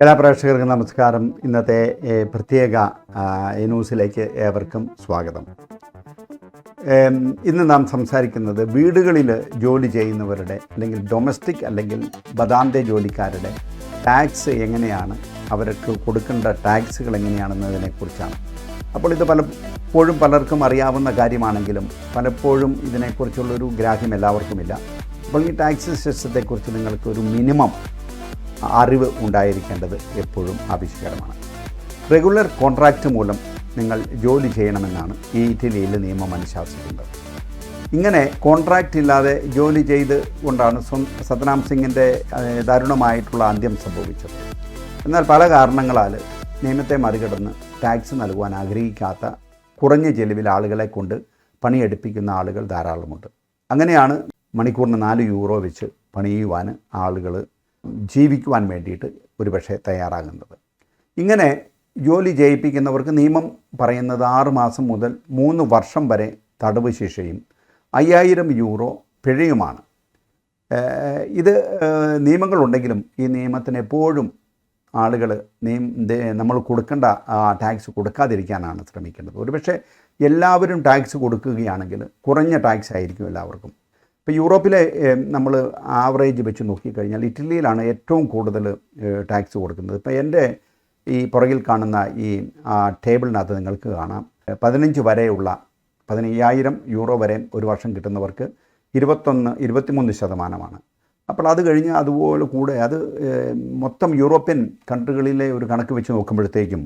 എല്ലാ പ്രേക്ഷകർക്കും നമസ്കാരം. ഇന്നത്തെ പ്രത്യേക ന്യൂസിലേക്ക് ഏവർക്കും സ്വാഗതം. ഇന്ന് നാം സംസാരിക്കുന്നത് വീടുകളിൽ ജോലി ചെയ്യുന്നവരുടെ അല്ലെങ്കിൽ ഡൊമസ്റ്റിക് അല്ലെങ്കിൽ ബദാന്തെ ജോലിക്കാരുടെ ടാക്സ് എങ്ങനെയാണ് അവർക്ക് കൊടുക്കേണ്ട ടാക്സുകൾ എങ്ങനെയാണെന്നതിനെക്കുറിച്ചാണ്. അപ്പോൾ ഇത് പലപ്പോഴും പലർക്കും അറിയാവുന്ന കാര്യമാണെങ്കിലും പലപ്പോഴും ഇതിനെക്കുറിച്ചുള്ളൊരു ഗ്രാഹ്യം എല്ലാവർക്കുമില്ല. അപ്പോൾ ഈ ടാക്സ് സിസ്റ്റത്തെക്കുറിച്ച് നിങ്ങൾക്ക് ഒരു മിനിമം അറിവ് ഉണ്ടായിരിക്കേണ്ടത് എപ്പോഴും ആവശ്യകരമാണ്. റെഗുലർ കോൺട്രാക്റ്റ് മൂലം നിങ്ങൾ ജോലി ചെയ്യണമെന്നാണ് ഈ ഇറ്റലിയിൽ നിയമം അനുശാസിക്കുന്നത്. ഇങ്ങനെ കോൺട്രാക്റ്റ് ഇല്ലാതെ ജോലി ചെയ്ത് കൊണ്ടാണ് സത്നാം സിംഗിന്റെ ദാരുണമായിട്ടുള്ള അന്ത്യം സംഭവിച്ചത്. എന്നാൽ പല കാരണങ്ങളാൽ നിയമത്തെ മറികടന്ന് ടാക്സ് നൽകുവാൻ ആഗ്രഹിക്കാത്ത കുറഞ്ഞ ചെലവിൽ ആളുകളെ കൊണ്ട് പണിയെടുപ്പിക്കുന്ന ആളുകൾ ധാരാളമുണ്ട്. അങ്ങനെയാണ് മണിക്കൂറിന് നാല് യൂറോ വെച്ച് പണിയുവാൻ ആളുകൾ ജീവിക്കുവാൻ വേണ്ടിയിട്ട് ഒരുപക്ഷെ തയ്യാറാകുന്നത്. ഇങ്ങനെ ജോലി ചെയ്യിപ്പിക്കുന്നവർക്ക് നിയമം പറയുന്നത് ആറ് മാസം മുതൽ മൂന്ന് വർഷം വരെ തടവ് ശിക്ഷയും അയ്യായിരം യൂറോ പിഴയുമാണ്. ഇത് നിയമങ്ങളുണ്ടെങ്കിലും ഈ നിയമത്തിന് എപ്പോഴും ആളുകൾ നിയം നമ്മൾ കൊടുക്കേണ്ട ടാക്സ് കൊടുക്കാതിരിക്കാനാണ് ശ്രമിക്കേണ്ടത്. ഒരുപക്ഷെ എല്ലാവരും ടാക്സ് കൊടുക്കുകയാണെങ്കിൽ കുറഞ്ഞ ടാക്സ് ആയിരിക്കും എല്ലാവർക്കും. ഇപ്പോൾ യൂറോപ്പിലെ നമ്മൾ ആവറേജ് വെച്ച് നോക്കിക്കഴിഞ്ഞാൽ ഇറ്റലിയിലാണ് ഏറ്റവും കൂടുതൽ ടാക്സ് കൊടുക്കുന്നത്. ഇപ്പോൾ എന്റെ ഈ പുറകിൽ കാണുന്ന ഈ ടേബിളിനകത്ത് നിങ്ങൾക്ക് കാണാം. പതിനഞ്ച് വരെയുള്ള പതിനയ്യായിരം യൂറോ വരെ ഒരു വർഷം കിട്ടുന്നവർക്ക് ഇരുപത്തൊന്ന് ഇരുപത്തിമൂന്ന് ശതമാനമാണ്. അപ്പോൾ അത് കഴിഞ്ഞ് അതുപോലെ കൂടെ അത് മൊത്തം യൂറോപ്യൻ കൺട്രികളിലെ ഒരു കണക്ക് വെച്ച് നോക്കുമ്പോഴത്തേക്കും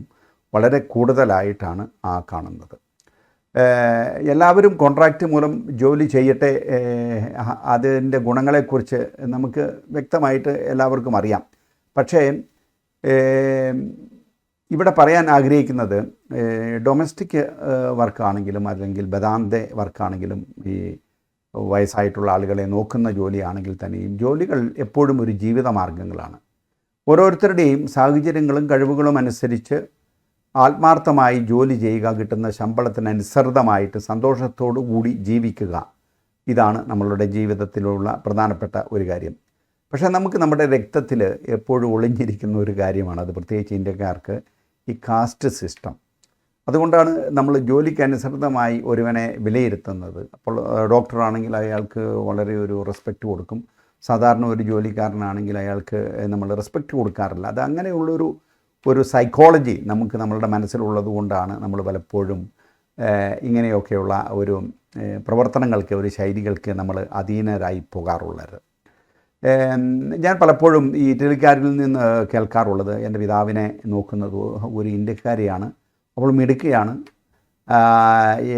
വളരെ കൂടുതലായിട്ടാണ് ആ കാണുന്നത്. എല്ലാവരും കോൺട്രാക്റ്റ് മൂലം ജോലി ചെയ്യട്ടെ അതിന്റെ ഗുണങ്ങളെക്കുറിച്ച് നമുക്ക് വ്യക്തമായിട്ട് എല്ലാവർക്കും അറിയാം. പക്ഷേ ഇവിടെ പറയാൻ ആഗ്രഹിക്കുന്നത് ഡൊമസ്റ്റിക് വർക്കാണെങ്കിലും അല്ലെങ്കിൽ ബദാന്തെ വർക്കാണെങ്കിലും ഈ വയസ്സായിട്ടുള്ള ആളുകളെ നോക്കുന്ന ജോലിയാണെങ്കിൽ തന്നെയും ജോലികൾ എപ്പോഴും ഒരു ജീവിത മാർഗങ്ങളാണ് ഓരോരുത്തരുടെയും സാഹചര്യങ്ങളും കഴിവുകളും അനുസരിച്ച് ആത്മാർത്ഥമായി ജോലി ചെയ്യുക കിട്ടുന്ന ശമ്പളത്തിനനുസൃതമായിട്ട് സന്തോഷത്തോടു കൂടി ജീവിക്കുക. ഇതാണ് നമ്മളുടെ ജീവിതത്തിലുള്ള പ്രധാനപ്പെട്ട ഒരു കാര്യം. പക്ഷേ നമുക്ക് നമ്മുടെ രക്തത്തിൽ എപ്പോഴും ഒളിഞ്ഞിരിക്കുന്ന ഒരു കാര്യമാണ്. അത് പ്രത്യേകിച്ച് ഇന്ത്യക്കാർക്ക് ഈ കാസ്റ്റ് സിസ്റ്റം. അതുകൊണ്ടാണ് നമ്മൾ ജോലിക്ക് അനുസൃതമായി ഒരുവനെ വിലയിരുത്തുന്നത്. അപ്പോൾ ഡോക്ടറാണെങ്കിൽ അയാൾക്ക് വളരെ ഒരു റെസ്പെക്റ്റ് കൊടുക്കും. സാധാരണ ഒരു ജോലിക്കാരനാണെങ്കിൽ അയാൾക്ക് നമ്മൾ റെസ്പെക്റ്റ് കൊടുക്കാറില്ല. അത് അങ്ങനെയുള്ളൊരു ഒരു സൈക്കോളജി നമുക്ക് നമ്മളുടെ മനസ്സിലുള്ളത് കൊണ്ടാണ് നമ്മൾ പലപ്പോഴും ഇങ്ങനെയൊക്കെയുള്ള ഒരു പ്രവർത്തനങ്ങൾക്ക് ഒരു ശൈലികൾക്ക് നമ്മൾ അധീനരായി പോകാറുള്ളത്. ഞാൻ പലപ്പോഴും ഈ ഇറ്റലിക്കാരിൽ നിന്ന് കേൾക്കാറുള്ളത് എന്റെ പിതാവിനെ നോക്കുന്നത് ഒരു ഇന്ത്യക്കാരിയാണ്. അവൾ മിടുക്കുകയാണ്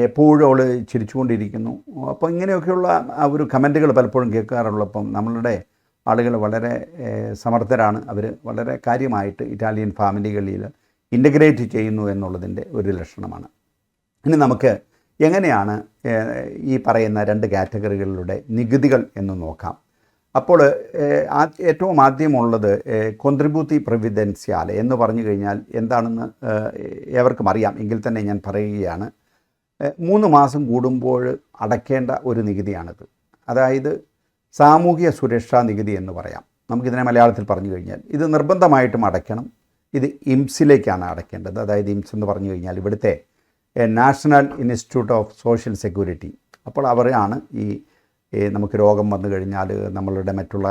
എപ്പോഴും അവൾ ചിരിച്ചുകൊണ്ടിരിക്കുന്നു. അപ്പോൾ ഇങ്ങനെയൊക്കെയുള്ള ഒരു കമന്റുകൾ പലപ്പോഴും കേൾക്കാറുള്ളപ്പം നമ്മളുടെ ആളുകൾ വളരെ സമർത്ഥരാണ്. അവർ വളരെ കാര്യമായിട്ട് ഇറ്റാലിയൻ ഫാമിലികളിൽ ഇന്റഗ്രേറ്റ് ചെയ്യുന്നു എന്നുള്ളതിന്റെ ഒരു ലക്ഷണമാണ്. ഇനി നമുക്ക് എങ്ങനെയാണ് ഈ പറയുന്ന രണ്ട് കാറ്റഗറികളിലൂടെ നികുതികൾ എന്ന് നോക്കാം. അപ്പോൾ ഏറ്റവും ആദ്യമുള്ളത് കോൺട്രിബ്യൂട്ടി പ്രവിദൻസ്യാല എന്ന് പറഞ്ഞു കഴിഞ്ഞാൽ എന്താണെന്ന് ഏവർക്കും അറിയാം. എങ്കിൽ തന്നെ ഞാൻ പറയുകയാണ് മൂന്ന് മാസം കൂടുമ്പോൾ അടയ്ക്കേണ്ട ഒരു നികുതിയാണിത്. അതായത് സാമൂഹിക സുരക്ഷാ നികുതി എന്ന് പറയാം. നമുക്കിതിനെ മലയാളത്തിൽ പറഞ്ഞു കഴിഞ്ഞാൽ ഇത് നിർബന്ധമായിട്ടും അടയ്ക്കണം. ഇത് ഇംസിലേക്കാണ് അടയ്ക്കേണ്ടത്. അതായത് ഇംസ് എന്ന് പറഞ്ഞു കഴിഞ്ഞാൽ ഇവിടുത്തെ national institute of social security. അപ്പോൾ അവരാണ് ഈ നമുക്ക് രോഗം വന്നു കഴിഞ്ഞാൽ നമ്മളുടെ മറ്റുള്ള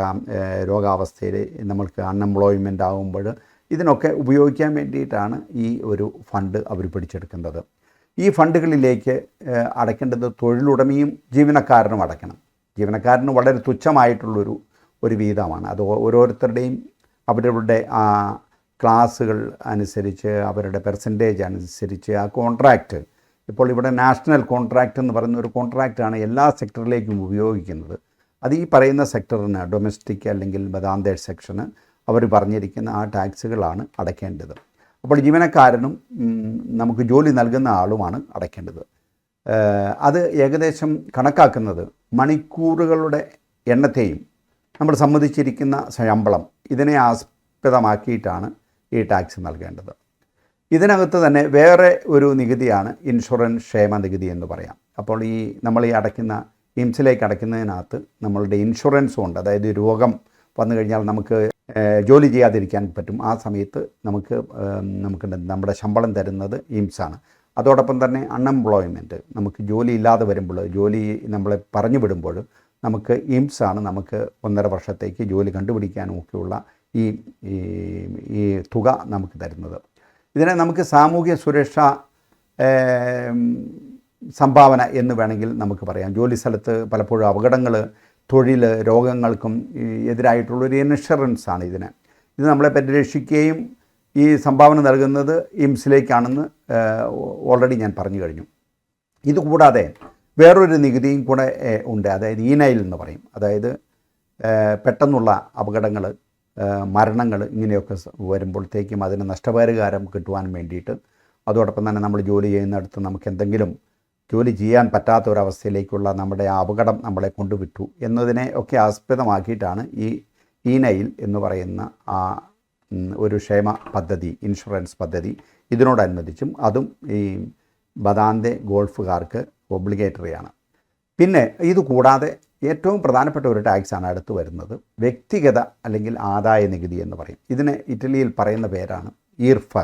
രോഗാവസ്ഥയിൽ നമ്മൾക്ക് അൺഎംപ്ലോയ്മെന്റ് ആകുമ്പോൾ ഇതിനൊക്കെ ഉപയോഗിക്കാൻ വേണ്ടിയിട്ടാണ് ഈ ഒരു ഫണ്ട് അവർ പിടിച്ചെടുക്കുന്നത്. ഈ ഫണ്ടുകളിലേക്ക് അടയ്ക്കേണ്ടത് തൊഴിലുടമയും ജീവനക്കാരനും അടയ്ക്കണം. ജീവനക്കാരന് വളരെ തുച്ഛമായിട്ടുള്ളൊരു ഒരു വീതമാണ്. അത് ഓരോരുത്തരുടെയും അവരവരുടെ ആ ക്ലാസ്സുകൾ അനുസരിച്ച് അവരുടെ പെർസെന്റേജ് അനുസരിച്ച് ആ കോൺട്രാക്റ്റ് ഇപ്പോൾ ഇവിടെ നാഷണൽ കോൺട്രാക്റ്റ് എന്ന് പറയുന്ന ഒരു കോൺട്രാക്റ്റാണ് എല്ലാ സെക്ടറിലേക്കും ഉപയോഗിക്കുന്നത്. അത് ഈ പറയുന്ന സെക്ടറിന് ഡൊമസ്റ്റിക് അല്ലെങ്കിൽ ബദാന്തേ സെക്ഷന് അവർ പറഞ്ഞിരിക്കുന്ന ആ ടാക്സുകളാണ് അടയ്ക്കേണ്ടത്. അപ്പോൾ ജീവനക്കാരനും നമുക്ക് ജോലി നൽകുന്ന ആളുമാണ് അടയ്ക്കേണ്ടത്. അത് ഏകദേശം കണക്കാക്കുന്നത് മണിക്കൂറുകളുടെ എണ്ണത്തെയും നമ്മൾ സമ്മതിച്ചിരിക്കുന്ന ശമ്പളം ഇതിനെ ആസ്പദമാക്കിയിട്ടാണ് ഈ ടാക്സ് നൽകേണ്ടത്. ഇതിനകത്ത് തന്നെ വേറെ ഒരു നികുതിയാണ് ഇൻഷുറൻസ് ക്ഷേമ നികുതി എന്ന് പറയാം. അപ്പോൾ ഈ നമ്മൾ ഈ അടയ്ക്കുന്ന ഇംസിലേക്ക് അടയ്ക്കുന്നതിനകത്ത് നമ്മളുടെ ഇൻഷുറൻസും ഉണ്ട്. അതായത് രോഗം വന്നു കഴിഞ്ഞാൽ നമുക്ക് ജോലി ചെയ്യാതിരിക്കാൻ പറ്റും. ആ സമയത്ത് നമുക്ക് നമുക്ക് നമ്മുടെ ശമ്പളം തരുന്നത് ഇംസാണ് അതോടൊപ്പം തന്നെ അൺഎംപ്ലോയ്മെന്റ് നമുക്ക് ജോലി ഇല്ലാതെ വരുമ്പോൾ ജോലി നമ്മളെ പറഞ്ഞു വിടുമ്പോൾ നമുക്ക് ഇംസാണ് നമുക്ക് ഒന്നര വർഷത്തേക്ക് ജോലി കണ്ടുപിടിക്കാനും ഒക്കെയുള്ള ഈ ഈ- തുക നമുക്ക് തരുന്നത്. ഇതിനെ നമുക്ക് സാമൂഹ്യ സുരക്ഷ സംഭാവന എന്ന് വേണമെങ്കിൽ നമുക്ക് പറയാം. ജോലി സ്ഥലത്ത് പലപ്പോഴും അപകടങ്ങൾ തൊഴിൽ രോഗങ്ങൾക്കും എതിരായിട്ടുള്ളൊരു ഇൻഷുറൻസ് ആണ് ഇതിന്. ഇത് നമ്മളെ പരിരക്ഷിക്കുകയും ഈ സംഭാവന നൽകുന്നത് ഇംസിലേക്കാണെന്ന് ഓൾറെഡി ഞാൻ പറഞ്ഞു കഴിഞ്ഞു. ഇതുകൂടാതെ വേറൊരു നികുതിയും കൂടെ ഉണ്ട്. അതായത് ഈനയിൽ എന്ന് പറയും. അതായത് പെട്ടെന്നുള്ള അപകടങ്ങൾ മരണങ്ങൾ ഇങ്ങനെയൊക്കെ വരുമ്പോഴത്തേക്കും അതിന് നഷ്ടപരിഹാരം കിട്ടുവാൻ വേണ്ടിയിട്ട് അതോടൊപ്പം തന്നെ നമ്മൾ ജോലി ചെയ്യുന്നിടത്ത് നമുക്ക് എന്തെങ്കിലും ജോലി ചെയ്യാൻ പറ്റാത്ത ഒരവസ്ഥയിലേക്കുള്ള നമ്മുടെ ആ അപകടം നമ്മളെ കൊണ്ടുവിട്ടു എന്നതിനെ ഒക്കെ ആസ്പദമാക്കിയിട്ടാണ് ഈ ഈനയിൽ എന്ന് പറയുന്ന ആ ഒരു ക്ഷേമ പദ്ധതി ഇൻഷുറൻസ് പദ്ധതി ഇതിനോടനുബന്ധിച്ചും അതും ഈ ബദാന്തെ ഗോൾഫുകാർക്ക് ഒബ്ലിഗേറ്ററിയാണ്. പിന്നെ ഇത് കൂടാതെ ഏറ്റവും പ്രധാനപ്പെട്ട ഒരു ടാക്സാണ് അടുത്ത് വരുന്നത്. വ്യക്തിഗത അല്ലെങ്കിൽ ആദായ നികുതി എന്ന് പറയും. ഇതിന് ഇറ്റലിയിൽ പറയുന്ന പേരാണ് ഈർഫ.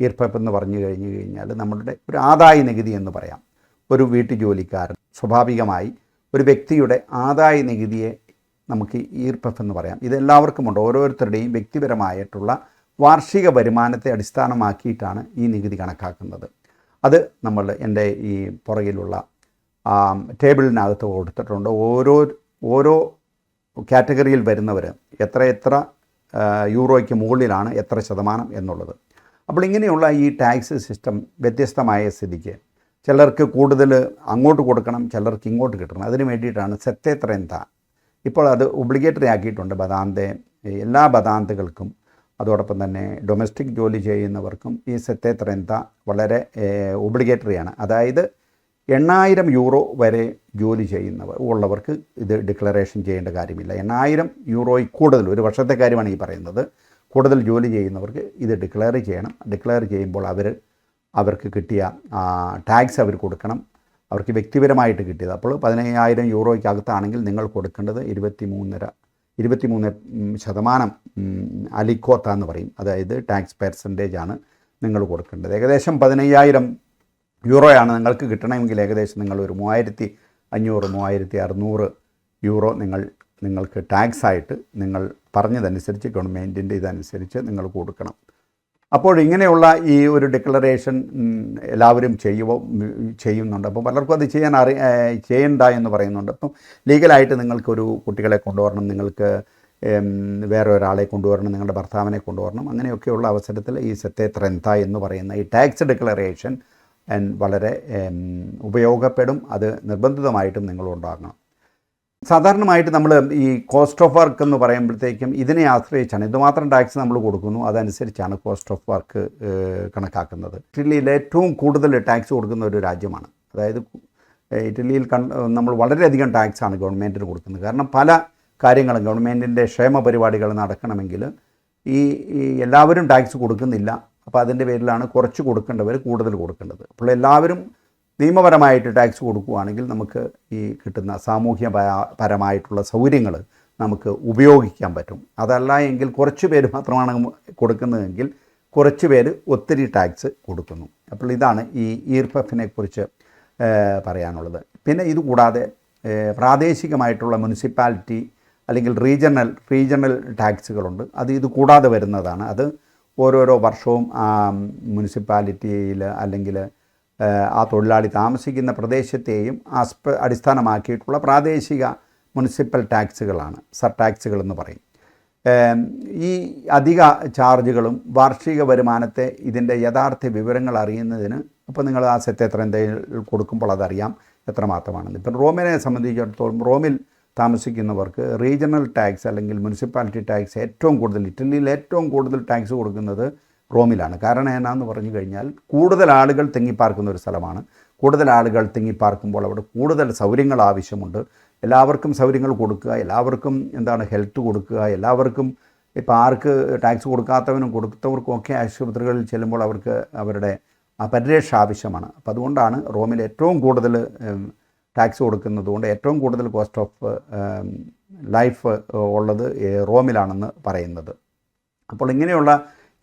ഈർഫപ്പ് എന്ന് പറഞ്ഞു കഴിഞ്ഞു കഴിഞ്ഞാൽ നമ്മളുടെ ഒരു ആദായ നികുതി എന്ന് പറയാം. ഒരു വീട്ടുജോലിക്കാരൻ സ്വാഭാവികമായി ഒരു വ്യക്തിയുടെ ആദായ നികുതിയെ നമുക്ക് ഈർപ്പഫ് എന്ന് പറയാം. ഇതെല്ലാവർക്കും ഉണ്ട്. ഓരോരുത്തരുടെയും വ്യക്തിപരമായിട്ടുള്ള വാർഷിക വരുമാനത്തെ അടിസ്ഥാനമാക്കിയിട്ടാണ് ഈ നികുതി കണക്കാക്കുന്നത്. അത് നമ്മൾ എന്റെ ഈ പുറകിലുള്ള ടേബിളിനകത്ത് കൊടുത്തിട്ടുണ്ട്. ഓരോ ഓരോ കാറ്റഗറിയിൽ വരുന്നവർ എത്ര എത്ര യൂറോയ്ക്ക് മുകളിലാണ് എത്ര ശതമാനം എന്നുള്ളത്. അപ്പോൾ ഇങ്ങനെയുള്ള ഈ ടാക്സ് സിസ്റ്റം വ്യത്യസ്തമായ സ്ഥിതിക്ക് ചിലർക്ക് കൂടുതൽ അങ്ങോട്ട് കൊടുക്കണം ചിലർക്ക് ഇങ്ങോട്ട് കിട്ടണം. അതിന് വേണ്ടിയിട്ടാണ് സെത്തെ ത്രേന്ത ഇപ്പോൾ അത് ഒബ്ലിഗേറ്ററി ആക്കിയിട്ടുണ്ട് ബദാന്തെ എല്ലാ ബദാന്തകൾക്കും അതോടൊപ്പം തന്നെ ഡൊമസ്റ്റിക് ജോലി ചെയ്യുന്നവർക്കും ഈ സെത്തെ ത്രേന്ത വളരെ ഒബ്ലിഗേറ്ററിയാണ് അതായത് എണ്ണായിരം യൂറോ വരെ ജോലി ചെയ്യുന്നവർ ഉള്ളവർക്ക് ഇത് ഡിക്ലറേഷൻ ചെയ്യേണ്ട കാര്യമില്ല. എണ്ണായിരം യൂറോയിൽ കൂടുതൽ ഒരു വർഷത്തെ കാര്യമാണ് ഈ പറയുന്നത്. കൂടുതൽ ജോലി ചെയ്യുന്നവർക്ക് ഇത് ഡിക്ലെയർ ചെയ്യണം. ഡിക്ലെയർ ചെയ്യുമ്പോൾ അവർ അവർക്ക് കിട്ടിയ ടാക്സ് അവർ കൊടുക്കണം. അവർക്ക് വ്യക്തിപരമായിട്ട് കിട്ടിയത്. അപ്പോൾ പതിനയ്യായിരം യൂറോയ്ക്കകത്താണെങ്കിൽ നിങ്ങൾ കൊടുക്കേണ്ടത് ഇരുപത്തി മൂന്നര ഇരുപത്തി മൂന്ന് ശതമാനം അലിക്കോത്ത എന്ന് പറയും. അതായത് ടാക്സ് പെർസെന്റേജ് ആണ് നിങ്ങൾ കൊടുക്കേണ്ടത്. ഏകദേശം പതിനയ്യായിരം യൂറോയാണ് നിങ്ങൾക്ക് കിട്ടണമെങ്കിൽ ഏകദേശം നിങ്ങൾ ഒരു മൂവായിരത്തി അഞ്ഞൂറ് മൂവായിരത്തി അറുന്നൂറ് യൂറോ നിങ്ങൾ നിങ്ങൾക്ക് ടാക്സ് ആയിട്ട് നിങ്ങൾ പറഞ്ഞതനുസരിച്ച് ഗവൺമെന്റിന്റെ ഇതനുസരിച്ച് നിങ്ങൾ കൊടുക്കണം. അപ്പോൾ ഇങ്ങനെയുള്ള ഈ ഒരു ഡിക്ലറേഷൻ എല്ലാവരും ചെയ്യുമോ ചെയ്യുന്നുണ്ട്. അപ്പോൾ പലർക്കും അത് ചെയ്യാൻ അറി ചെയ്യണ്ട എന്ന് പറയുന്നുണ്ട്. അപ്പം ലീഗലായിട്ട് നിങ്ങൾക്കൊരു കുട്ടികളെ കൊണ്ടുവരണം നിങ്ങൾക്ക് വേറെ ഒരാളെ കൊണ്ടുവരണം നിങ്ങളുടെ ഭർത്താവിനെ കൊണ്ടുവരണം അങ്ങനെയൊക്കെയുള്ള അവസരത്തിൽ ഈ സത്തെ ത്രന്ത എന്ന് പറയുന്ന ഈ ടാക്സ് ഡിക്ലറേഷൻ വളരെ ഉപയോഗപ്പെടും. അത് നിർബന്ധിതമായിട്ടും നിങ്ങൾ ഉണ്ടാകണം സാധാരണമായിട്ട് നമ്മൾ ഈ കോസ്റ്റ് ഓഫ് വർക്ക് എന്ന് പറയുമ്പോഴത്തേക്കും ഇതിനെ ആശ്രയിച്ചാണ്. ഇതുമാത്രം ടാക്സ് നമ്മൾ കൊടുക്കുന്നു. അതനുസരിച്ചാണ് കോസ്റ്റ് ഓഫ് വർക്ക് കണക്കാക്കുന്നത്. ഇറ്റലിയിൽ ഏറ്റവും കൂടുതൽ ടാക്സ് കൊടുക്കുന്ന ഒരു രാജ്യമാണ്. അതായത് ഇറ്റലിയിൽ കൺ നമ്മൾ വളരെയധികം ടാക്സാണ് ഗവൺമെന്റിന് കൊടുക്കുന്നത്. കാരണം പല കാര്യങ്ങളും ഗവൺമെന്റിന്റെ ക്ഷേമ പരിപാടികൾ നടക്കണമെങ്കിൽ ഈ എല്ലാവരും ടാക്സ് കൊടുക്കുന്നില്ല. അപ്പോൾ അതിന്റെ പേരിലാണ് കുറച്ച് കൊടുക്കേണ്ടവർ കൂടുതൽ കൊടുക്കേണ്ടത്. അപ്പോൾ എല്ലാവരും നിയമപരമായിട്ട് ടാക്സ് കൊടുക്കുകയാണെങ്കിൽ നമുക്ക് ഈ കിട്ടുന്ന സാമൂഹ്യ പര- പരമായിട്ടുള്ള സൗകര്യങ്ങൾ നമുക്ക് ഉപയോഗിക്കാൻ പറ്റും. അതല്ല എങ്കിൽ കുറച്ച് പേര് മാത്രമാണ് കൊടുക്കുന്നതെങ്കിൽ കുറച്ച് പേര് ഒത്തിരി ടാക്സ് കൊടുക്കുന്നു. അപ്പോൾ ഇതാണ് ഈ ഈർപ്പഫിനെ കുറിച്ച് പറയാനുള്ളത്. പിന്നെ ഇതുകൂടാതെ പ്രാദേശികമായിട്ടുള്ള മുനിസിപ്പാലിറ്റി അല്ലെങ്കിൽ റീജിയണൽ റീജിയണൽ ടാക്സുകളുണ്ട് അത് ഇത് കൂടാതെ വരുന്നതാണ്. അത് ഓരോരോ വർഷവും മുനിസിപ്പാലിറ്റിയിൽ അല്ലെങ്കിൽ ആ തൊഴിലാളി താമസിക്കുന്ന പ്രദേശത്തെയും ആസ്പ അടിസ്ഥാനമാക്കിയിട്ടുള്ള പ്രാദേശിക മുനിസിപ്പൽ ടാക്സുകളാണ് സർ ടാക്സുകൾ എന്ന് പറയും ഈ അധിക ചാർജുകളും വാർഷിക വരുമാനത്തെ ഇതിന്റെ യഥാർത്ഥ വിവരങ്ങൾ അറിയുന്നതിന് അപ്പോൾ നിങ്ങൾ ആ സെറ്റ് എത്ര എന്തെങ്കിലും കൊടുക്കുമ്പോൾ അതറിയാം എത്രമാത്രമാണെന്ന്. ഇപ്പം റോമിനെ സംബന്ധിച്ചിടത്തോളം റോമിൽ താമസിക്കുന്നവർക്ക് റീജിയണൽ ടാക്സ് അല്ലെങ്കിൽ മുനിസിപ്പാലിറ്റി ടാക്സ് ഏറ്റവും കൂടുതൽ ഇറ്റലിയിൽ ഏറ്റവും കൂടുതൽ ടാക്സ് കൊടുക്കുന്നത് റോമിലാണ്. കാരണം എന്നാന്ന് പറഞ്ഞു കഴിഞ്ഞാൽ കൂടുതൽ ആളുകൾ തിങ്ങിപ്പാർക്കുന്ന ഒരു സ്ഥലമാണ്. കൂടുതൽ ആളുകൾ തിങ്ങിപ്പാർക്കുമ്പോൾ അവിടെ കൂടുതൽ സൗകര്യങ്ങൾ ആവശ്യമുണ്ട്. എല്ലാവർക്കും സൗകര്യങ്ങൾ കൊടുക്കുക എല്ലാവർക്കും എന്താണ് ഹെൽത്ത് കൊടുക്കുക എല്ലാവർക്കും ഇപ്പോൾ ആർക്ക് ടാക്സ് കൊടുക്കാത്തവനും കൊടുത്തവർക്കും ഒക്കെ ആശുപത്രികളിൽ ചെല്ലുമ്പോൾ അവർക്ക് അവരുടെ പരിരക്ഷ ആവശ്യമാണ്. അപ്പോൾ അതുകൊണ്ടാണ് റോമിൽ ഏറ്റവും കൂടുതൽ ടാക്സ് കൊടുക്കുന്നതുകൊണ്ട് ഏറ്റവും കൂടുതൽ കോസ്റ്റ് ഓഫ് ലൈഫ് ഉള്ളത് റോമിലാണെന്ന് പറയുന്നത്. അപ്പോൾ ഇങ്ങനെയുള്ള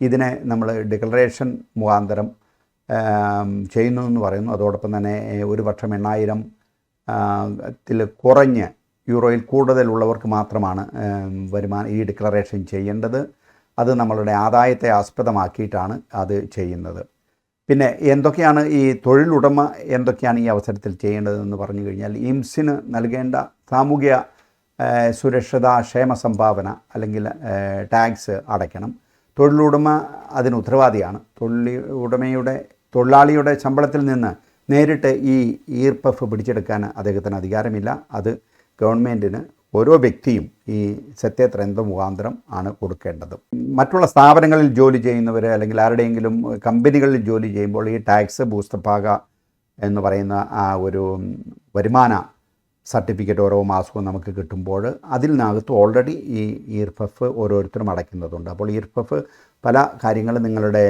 ഇതിനെ നമ്മൾ ഡിക്ലറേഷൻ മുഖാന്തരം ചെയ്യുന്നു എന്ന് പറയുന്നു. അതോടൊപ്പം തന്നെ ഒരു പക്ഷം എണ്ണായിരം ത്തിൽ കുറഞ്ഞ് യൂറോയിൽ കൂടുതലുള്ളവർക്ക് മാത്രമാണ് വരുമാനം ഈ ഡിക്ലറേഷൻ ചെയ്യേണ്ടത്. അത് നമ്മളുടെ ആദായത്തെ ആസ്പദമാക്കിയിട്ടാണ് അത് ചെയ്യുന്നത്. പിന്നെ എന്തൊക്കെയാണ് ഈ തൊഴിലുടമ എന്തൊക്കെയാണ് ഈ അവസരത്തിൽ ചെയ്യേണ്ടതെന്ന് പറഞ്ഞു കഴിഞ്ഞാൽ ഇംസിന് നൽകേണ്ട സാമൂഹ്യ സുരക്ഷിത ക്ഷേമ സംഭാവന അല്ലെങ്കിൽ ടാക്സ് അടയ്ക്കണം. തൊഴിലുടമ അതിന് ഉത്തരവാദിയാണ്. തൊഴിൽ ഉടമയുടെ തൊഴിലാളിയുടെ ശമ്പളത്തിൽ നിന്ന് നേരിട്ട് ഈ ഈർപ്പഫ് പിടിച്ചെടുക്കാൻ അദ്ദേഹത്തിന് അധികാരമില്ല. അത് ഗവൺമെന്റിന് ഓരോ വ്യക്തിയും ഈ സത്യത്രന്ത മുഖാന്തരം ആണ് കൊടുക്കേണ്ടത്. മറ്റുള്ള സ്ഥാപനങ്ങളിൽ ജോലി ചെയ്യുന്നവർ അല്ലെങ്കിൽ ആരുടെയെങ്കിലും കമ്പനികളിൽ ജോലി ചെയ്യുമ്പോൾ ഈ ടാക്സ് ബൂസ്റ്റപ്പാക എന്ന് പറയുന്ന ആ ഒരു വരുമാന സർട്ടിഫിക്കറ്റ് ഓരോ മാസവും നമുക്ക് കിട്ടുമ്പോൾ അതിൽ അതിനകത്ത് ഓൾറെഡി ഈ ഈർഫഫ് ഓരോരുത്തരും അടയ്ക്കുന്നതുണ്ട്. അപ്പോൾ ഈർഫഫ് പല കാര്യങ്ങളും നിങ്ങളുടെ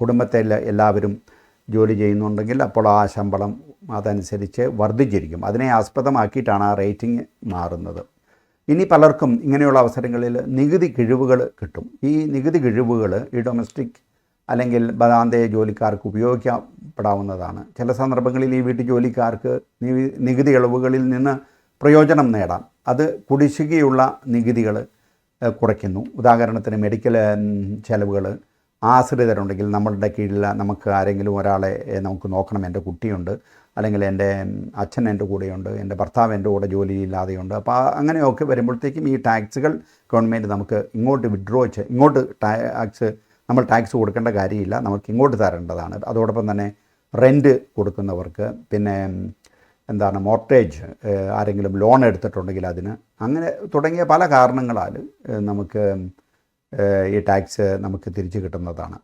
കുടുംബത്തെ എല്ലാവരും ജോലി ചെയ്യുന്നുണ്ടെങ്കിൽ അപ്പോൾ ആ ശമ്പളം അതനുസരിച്ച് വർദ്ധിച്ചിരിക്കും. അതിനെ ആസ്പദമാക്കിയിട്ടാണ് ആ റേറ്റിംഗ് മാറുന്നത്. ഇനി പലർക്കും ഇങ്ങനെയുള്ള അവസരങ്ങളിൽ നികുതി കിഴിവുകൾ കിട്ടും. ഈ നികുതി കിഴിവുകൾ ഈ ഡൊമസ്റ്റിക് അല്ലെങ്കിൽ ബദാന്തയ ജോലിക്കാർക്ക് ഉപയോഗിക്കപ്പെടാവുന്നതാണ്. ചില സന്ദർഭങ്ങളിൽ ഈ വീട്ടു ജോലിക്കാർക്ക് നികുതി ഇളവുകളിൽ നിന്ന് പ്രയോജനം നേടാം. അത് കുടിശ്ശികയുള്ള നികുതികൾ കുറയ്ക്കുന്നു. ഉദാഹരണത്തിന് മെഡിക്കൽ ചിലവുകൾ ആശ്രിതരുണ്ടെങ്കിൽ നമ്മളുടെ കീഴിൽ നമുക്ക് ആരെങ്കിലും ഒരാളെ നമുക്ക് നോക്കണം. എന്റെ കുട്ടിയുണ്ട്. അല്ലെങ്കിൽ എന്റെ അച്ഛൻ എന്റെ കൂടെയുണ്ട്. എന്റെ ഭർത്താവ് എന്റെ കൂടെ ജോലിയില്ലാതെയുണ്ട് അപ്പോൾ അങ്ങനെയൊക്കെ വരുമ്പോഴത്തേക്കും ഈ ടാക്സുകൾ ഗവൺമെന്റ് നമുക്ക് ഇങ്ങോട്ട് വിഡ്രോ ഇങ്ങോട്ട് ടാക്സ് നമ്മൾ ടാക്സ് കൊടുക്കേണ്ട കാര്യമില്ല. നമുക്ക് ഇങ്ങോട്ട് തരേണ്ടതാണ്. അതോടൊപ്പം തന്നെ റെന്റ് കൊടുക്കുന്നവർക്ക് പിന്നെ എന്താണ് മോർട്ടേജ് ആരെങ്കിലും ലോൺ എടുത്തിട്ടുണ്ടെങ്കിൽ അതിന് അങ്ങനെ തുടങ്ങിയ പല കാരണങ്ങളാൽ നമുക്ക് ഈ ടാക്സ് നമുക്ക് തിരിച്ചു കിട്ടുന്നതാണ്.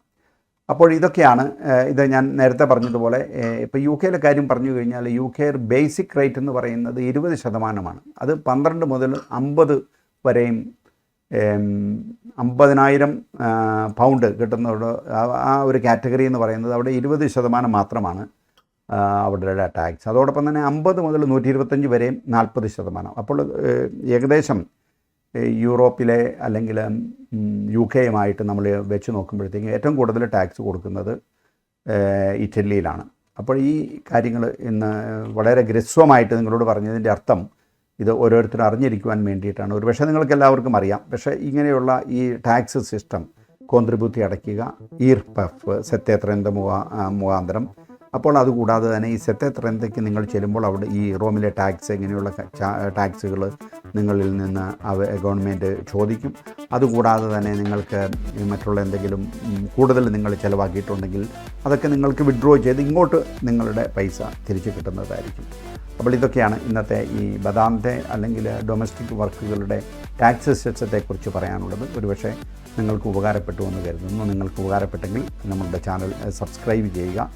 അപ്പോൾ ഇതൊക്കെയാണ് ഇത് ഞാൻ നേരത്തെ പറഞ്ഞതുപോലെ ഇപ്പോൾ യു കെയിലെ കാര്യം പറഞ്ഞു കഴിഞ്ഞാൽ യു കെ ബേസിക് റേറ്റ് എന്ന് പറയുന്നത് ഇരുപത് ശതമാനമാണ്. അത് പന്ത്രണ്ട് മുതൽ അമ്പത് വരെയും അമ്പതിനായിരം പൗണ്ട് കിട്ടുന്നതോട് ആ- ഒരു കാറ്റഗറി എന്ന് പറയുന്നത് അവിടെ ഇരുപത് ശതമാനം മാത്രമാണ് അവരുടെ ടാക്സ്. അതോടൊപ്പം തന്നെ അമ്പത് മുതൽ നൂറ്റി ഇരുപത്തഞ്ച് വരെയും നാൽപ്പത് ശതമാനം. അപ്പോൾ ഏകദേശം യൂറോപ്പിലെ അല്ലെങ്കിൽ യു കെയുമായിട്ട് നമ്മൾ വെച്ച് നോക്കുമ്പോഴത്തേക്കും ഏറ്റവും കൂടുതൽ ടാക്സ് കൊടുക്കുന്നത് ഇറ്റലിയിലാണ്. അപ്പോൾ ഈ കാര്യങ്ങൾ ഇന്ന് വളരെ ഗ്രസ്വമായിട്ട് നിങ്ങളോട് പറഞ്ഞതിന്റെ അർത്ഥം ഇത് ഓരോരുത്തരും അറിഞ്ഞിരിക്കുവാൻ വേണ്ടിയിട്ടാണ്. ഒരു പക്ഷേ നിങ്ങൾക്ക് എല്ലാവർക്കും അറിയാം. പക്ഷേ ഇങ്ങനെയുള്ള ഈ ടാക്സ് സിസ്റ്റം കോൺട്രിബ്യൂട്ടി അടയ്ക്കുക ഈർപ്പഫ് സത്യത്രന്ത മുഖാ മുഖാന്തരം അപ്പോൾ അതുകൂടാതെ തന്നെ ഈ സത്യത്രന്തയ്ക്ക് നിങ്ങൾ ചെല്ലുമ്പോൾ അവിടെ ഈ റോമിലെ ടാക്സ് ഇങ്ങനെയുള്ള ടാക്സുകൾ നിങ്ങളിൽ നിന്ന് അവ ഗവൺമെന്റ് ചോദിക്കും. അതുകൂടാതെ തന്നെ നിങ്ങൾക്ക് മറ്റുള്ള എന്തെങ്കിലും കൂടുതൽ നിങ്ങൾ ചിലവാക്കിയിട്ടുണ്ടെങ്കിൽ അതൊക്കെ നിങ്ങൾക്ക് വിഡ്രോ ചെയ്ത് ഇങ്ങോട്ട് നിങ്ങളുടെ പൈസ തിരിച്ചു കിട്ടുന്നതായിരിക്കും. അപ്പോൾ ഇതൊക്കെയാണ് ഇന്നത്തെ ഈ ബദാമത്തെ അല്ലെങ്കിൽ ഡൊമസ്റ്റിക് വർക്കുകളുടെ ടാക്സ് സിസ്റ്റത്തെക്കുറിച്ച് പറയാനുള്ളത്. ഒരുപക്ഷെ നിങ്ങൾക്ക് ഉപകാരപ്പെട്ടു എന്ന് കരുതുന്നു. നിങ്ങൾക്ക് ഉപകാരപ്പെട്ടെങ്കിൽ നമ്മളുടെ ചാനൽ സബ്സ്ക്രൈബ് ചെയ്യുക.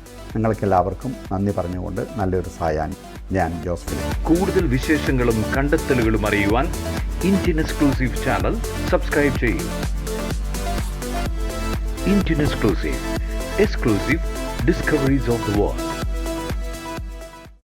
നിങ്ങൾക്കെല്ലാവർക്കും നന്ദി പറഞ്ഞുകൊണ്ട് നല്ലൊരു സായാഹ്നം. ഞാൻ ജോസ്ഫിൻ. കൂടുതൽ വിശേഷങ്ങളും കണ്ടെത്തലുകളും അറിയുവാൻ ഇന്ത്യൻ എക്സ്ക്ലൂസീവ് ചാനൽ സബ്സ്ക്രൈബ് ചെയ്യുക Indian exclusive exclusive discoveries of the world.